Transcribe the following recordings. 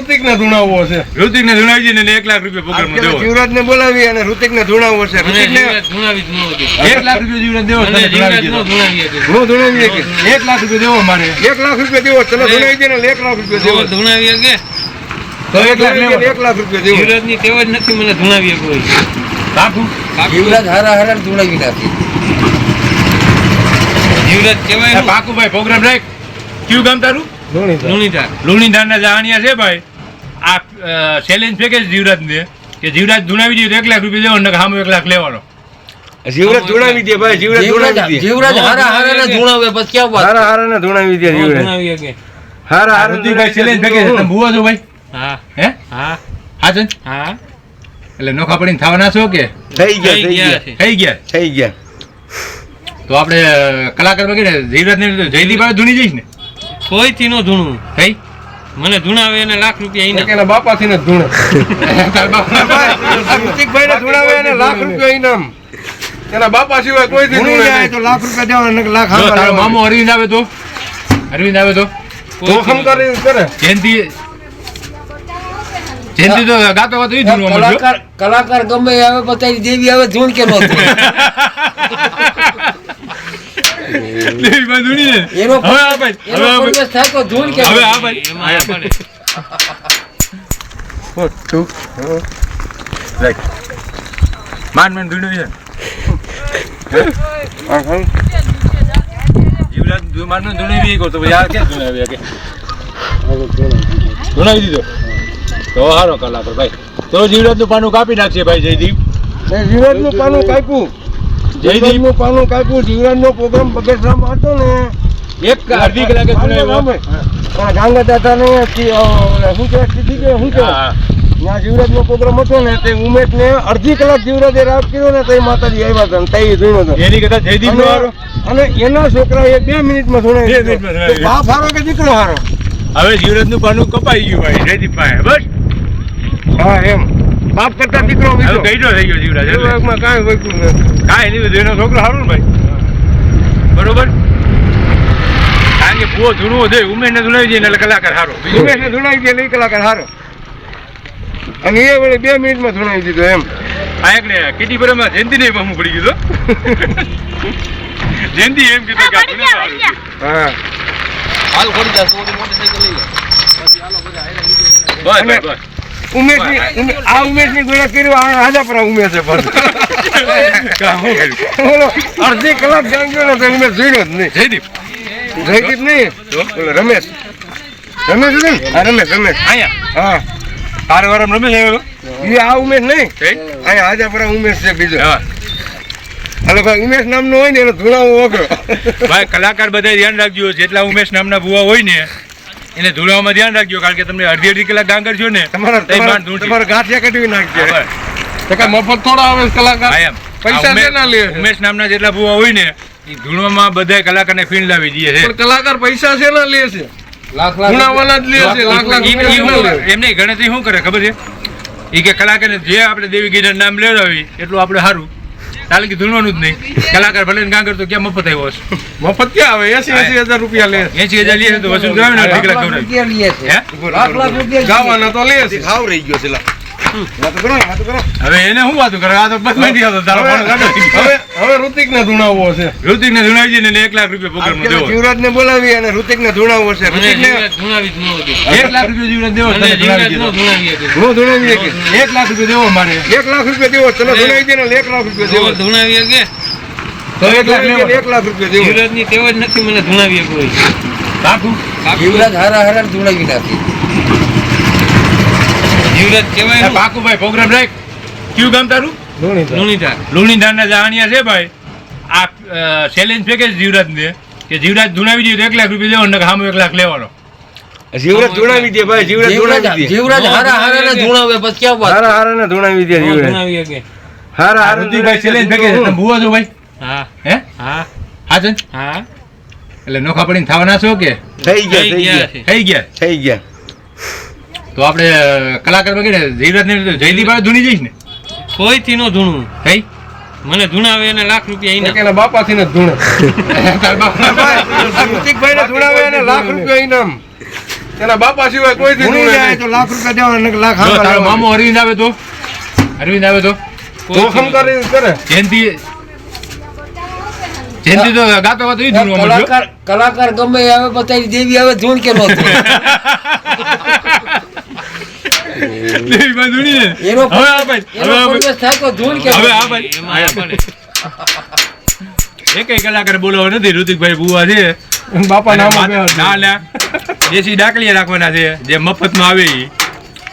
ઋતિક ને ધૂણાવવો છે. ઋતિક ને ધૂણાવી ને એક લાખ રૂપિયા પ્રોગ્રામ દેવો. જીવરાજ ને બોલાવી અને ઋતિક ને ધૂણાવવો છે ઋતિક ને ધૂણાવી. એક લાખ રૂપિયા જીવરાજ દેવો. ધૂણાવી. હું ધૂણાવીએ કે? એક લાખ રૂપિયા દેવો મારે. એક લાખ રૂપિયા દેવો ચલો ધૂણાવી દે ને એક લાખ રૂપિયા દેવો. ધૂણાવી કે? તો એક લાખ ધૂણાવી દે ને લેવા એક લાખ રૂપિયા દેવો? જીવરાજની ટેવ જ નથી મને ધૂણાવી કોઈ. કાકુ? યુવરાજ હારા હારા ધૂણાવી નાખી. યુવરાજ કહેવાય એ પાકુભાઈ પ્રોગ્રામ રાખ. કયું ગામ તારું? લુણીધાર. ના જાણ્યા છે ભાઈ? આ ચેલેન્જ પેકેજ જીવરાજ ને કે જીવરાજ ધુણાવી દીધું એક લાખ રૂપિયા દેવાનો સામે એક લાખ લેવાનો. જીવરાજ ધૂણાવી દે ભાઈ જીવરાજ જીવરાજ દે. જીવરાજ હારા હારા ને ધૂણાવે પછી ક્યાં વાત? હારા હારા ને ધૂણાવી દે જીવરાજ. હારા હારા ઋતિકભાઈ ચેલેન્જ પેકેજ તમે ભૂવા છો ભાઈ? હા. હે? હા. હા છે? હા. એટલે નોખા પડીને થવાના છો કે? થઈ ગયા થઈ થઈ ગયા થઈ ગયા? થઈ ગયા. તો આપણે કલાકાર વગેરે જીવરાજ ને જયદીપ આવે ધૂણી જઈશ ને? કોઈ થી નો ધૂણું. કઈ મને ધૂણાવે એને લાખ રૂપિયા ઈનામ. એના બાપાથી ને ધૂણે. ભાઈ ને ધૂણાવે એને લાખ રૂપિયા ઇનામ એના બાપા સિવાય કોઈ થી ધૂણે તો લાખ રૂપિયા દેવાના ને લાખ તારો મામો અરવિંદ આવે તો? અરવિંદ આવે તો? જોખમ કરી? કરે? જયંતિ જયંતિ તો ગાતો ગાતો ઈ ધૂણવા મળ્યો કલાકાર કલાકાર ગમે એ આવે પતાવી દેવી આવે ધૂણ કે ન માં ધૂણી ને. એનો હવે આ ભાઈ હવે થાય તો કે હવે માન માન ધૂણ્યું છે જીવરાજ માન કે ધૂણાવી દીધો. તો હારો કલાકાર ભાઈ. તો જીવરાજનું પાનું કાપી નાખશે ભાઈ જયદીપ. જીવરાજનું પાનું કાપ્યું. જયદીપનું પાનું કાપ્યું જીવરાજ નો પ્રોગ્રામ બગસરામાં હતો ને. એક અડધી કલાકે સુનાવ્યો પણ ગાંગા દાદા ને શું કે સીધી કે શું કે ત્યાં જીવરાજ નો પ્રોગ્રામ હતો ને તે ઉમેશ ને અડધી કલાક જીવરાજે રાત કર્યો ને તઈ માતાજી આવ્યા હતા તઈ ધૂણ્યો હતો. એની કરતા જયદીપ નો અને એના છોકરા એ બે મિનિટમાં દીધો. બાપ હારો કે દીકરો હારો? હવે જીવરાજનું પાનું કપાઈ ગયું ભાઈ જયદીપ ભાઈ બસ. હા એમ. બાપ કરતા દીકરો ગઈડો થઈ ગયો જીવરાજ એમાં કાંઈ વૈકું નથી. કાંઈ નહીં એનો છોકરો સારું ને ભાઈ? બરોબર? કારણ કે ભૂવો ધૂણવો છે ઉમેશ ને ધૂણાવી દે ને એટલે કલાકાર સારો ઉમેશને ધૂણાવી દે લઈ કલાકાર હારો. અને એ વળી બે મિનિટમાં ધૂણાવી દીધો એમ. આ એકને કીટી બરાબર જયંતિ ને બહુ પડી ગયું તો. જયંતિ એમ કીધું કે સારું. હા હાલ ખોડી દે મોટી સાયકલ લઈ લે બસ બસ. બસ ઉમેશની ઉમે- આ ઉમેશની ગોળા કર્યું આ હાજાપરા ઉમેશ છે પણ અડધી કલાક જાગ્યો ને ઉમેશ જોયો જ નહીં. જયદીપ. જયદીપ નહીં? ઓલો રમેશ. રમેશ ને? હા રમેશ રમેશ. અહીંયા. હા. તારે વારમ રમે છે એ આ ઉમેશ નહીં? અહીંયા હાજાપરા ઉમેશ છે બીજો. હા. હાલો ભાઈ ઉમેશ નામનો હોય ને એનો ધૂળાવો વગરો ભાઈ કલાકાર બધા ધ્યાન રાખજો જેટલા ઉમેશ નામના ભુવા હોય ને એને ધૂળવામાં ધ્યાન રાખજો કારણ કે તમને અડધી અડધી કલાક ગાંગર છો ને તમારા તમારા ગાંઠિયા કઢવી નાખજે. મફત થોડા આવે કલાકાર પૈસા ઉમેશ- લે ઉમેશ નામના જેટલા ભુવા હોય ને એ ધૂળવામાં બધા કલાકારને ફીણ લાવી દે છે. પણ કલાકાર પૈસા છે ના લે છે? લાખ લાખ જ લે છે લાખ લાખ ના. એમની ગણતરી શું કરે ખબર છે? એ કે કલાકારને જે આપણે દેવી ગીરના નામ લેવડાવી એટલું આપણે સારું. તાલે કે ધૂળવાનું જ નહીં. કલાકાર ભલે કામ ગાંગર તો ક્યાં મફત આવ્યો હશે? મફત ક્યાં આવે? એસી એસી હજાર રૂપિયા લે. છે. એસી હજાર લે તો વસૂલ કરાવે ને અડધી કલાક લાખ ખવડાવી. રૂપિયા લે છે. હે? લાખ લાખ રૂપિયા ગાવાના તો લે છે. ખાવ રહી ગયો છે હવે એને શું વાતું કરે? આ તો બસ નથી આવતો તારો ફોન કાઢો. હવે હવે ઋતિક ને ધૂણાવવો છે. ઋતિક ને ધૂણાવી ને એક લાખ રૂપિયા દેવો. જીવરાજ ને બોલાવી અને ઋતિક ને ધૂણાવવો છે. મને ઋતિક ને ધૂણાવી જ એક લાખ રૂપિયા જીવરાજ દેવો તને ધૂણાવી ન દીધો. ધૂણાવી હતી. હું ધૂણાવી કે? એક લાખ રૂપિયા દેવો મારે. એક લાખ રૂપિયા દેવો ચલો ધૂણાવી દે ને એક લાખ રૂપિયા દેવો ધૂણાવી શકે? તો એક લાખ ધૂણાવી દે ને લેવો એક લાખ રૂપિયા દેવો. જીવરાજની ટેવ જ નથી મને ધૂણાવી કોઈ. કાકુ? જીવરાજ હારા હારા ધૂણાવી નાખી. જીવરાજ કહેવાય એ પાકુભાઈ પ્રોગ્રામ રાખ. કયું ગામ તારું? લુણીધાર. લુણીધારના જાણ્યા છે ભાઈ. આ ચેલેન્જ પેકેજ જીવરાજ ને કે જીવરાજ ધુણાવી દીધું એક લાખ રૂપિયા દેવો સામે એક લાખ લેવાનો. જીવરાજ ધૂણાવી દે ભાઈ જીવરાજ જીવરાજ દે. જીવરાજ હારા હારા ને ધૂણાવે પછી ક્યાં વાત? હારા હારા ને ધૂણાવી દે જીવરાજ. હારા હારા ઋતિકભાઈ ચેલેન્જ પેકેજ તમે ભૂવા છો ભાઈ? હા. હે? હા. હા હા. એટલે નોખા પડીને થવાના છો કે? થઈ ગયા થઈ ગયા? થઈ ગયા. તો આપણે કલાકાર વગેરે જીવરાજ ને જયદીપ આવે ધૂણી જઈશ ને? કોઈથી નો ધૂણું. થઈ મને ધૂણાવે એને લાખ રૂપિયા ઈનામ. એના બાપાથી ને ધૂણે. ઋતિકભાઈ ને ધૂણાવે એને લાખ રૂપિયા ઇનામ એના બાપા સિવાય કોઈથી ધૂણી ધૂણે જાય તો લાખ રૂપિયા દેવાના લાખ તારો મામો અરવિંદ આવે તો? અરવિંદ આવે તો? જોખમ કરીને કરે. જયંતિ? જયંતિ તો ગાતો ગાતો ઈ ધૂણવા મળ્યો કલાકાર કલાકાર ગમે આવે પોતાની દેવી આવે ધૂણ કે ન દેવી ને. એનો હવે હવે કે હવે આપણે એકેય કલાકાર બોલાવો નથી ઋતિકભાઈ બુવા છે. બાપા નામ ના ના દેશી ડાકલીયા રાખવાના છે જે મફતમાં આવે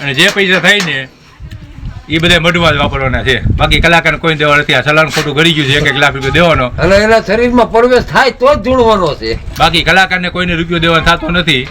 અને જે પૈસા થાય ને એ બધા મઢવા જ વાપરવાના છે. બાકી કલાકાર કોઈ દેવા નથી. આ સલાન ખોટું ઘડી ગયું છે એક એક લાખ રૂપિયા દેવાનો. અને એના શરીરમાં પ્રવેશ થાય તો જ જોડવાનો છે. બાકી કલાકારને કોઈને રૂપિયો દેવાનો થતો નથી.